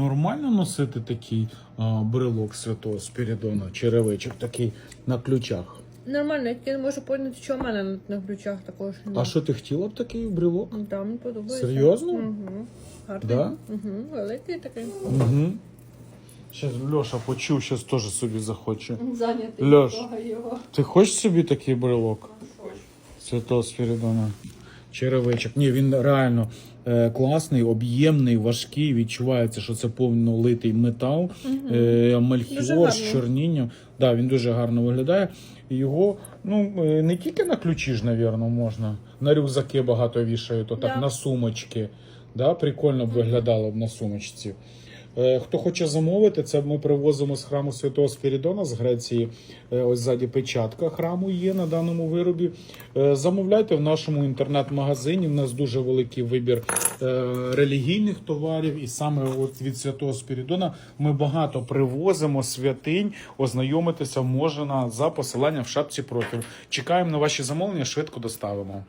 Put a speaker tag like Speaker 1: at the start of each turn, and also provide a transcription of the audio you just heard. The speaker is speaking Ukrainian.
Speaker 1: Нормально носити такий а, брелок святого Спірідона, черевичок такий на ключах.
Speaker 2: Нормально, я тільки не можу поняти, що в мене на, на ключах також.
Speaker 1: А що ти хотіла б такий брелок?
Speaker 2: Ну, Там мені подобається.
Speaker 1: Серйозно?
Speaker 2: Угу. Гарний.
Speaker 1: Да?
Speaker 2: Угу. Великий такий.
Speaker 1: Угу. Щас Льоша почув, щас теж собі захоче.
Speaker 2: Зайнятий.
Speaker 1: Льош.
Speaker 2: його.
Speaker 1: Ти хочеш собі такий брелок? Святого Спірідона. Черевичок. Ні, він реально е, класний, об'ємний, важкий. Відчувається, що це повно литий метал, е,
Speaker 2: Дуже
Speaker 1: мальхіор
Speaker 2: гарно.
Speaker 1: з чорнінням. Да, він дуже гарно виглядає. І Його ну, е, не тільки на ключі ж, навірно, можна. На рюкзаки багато вішають, то так,
Speaker 2: Да.
Speaker 1: на сумочки. Да, прикольно б виглядало б на сумочці. Е, Хто хоче замовити, це ми привозимо з храму Святого Спірідона з Греції. Е, Ось ззаді печатка храму є на даному виробі. Е, Замовляйте в нашому інтернет-магазині. У нас дуже великий вибір релігійних товарів, і саме от від Святого Спірідона ми багато привозимо святинь. Ознайомитися можна за посиланням в шапці профіль. Чекаємо на ваші замовлення, швидко доставимо.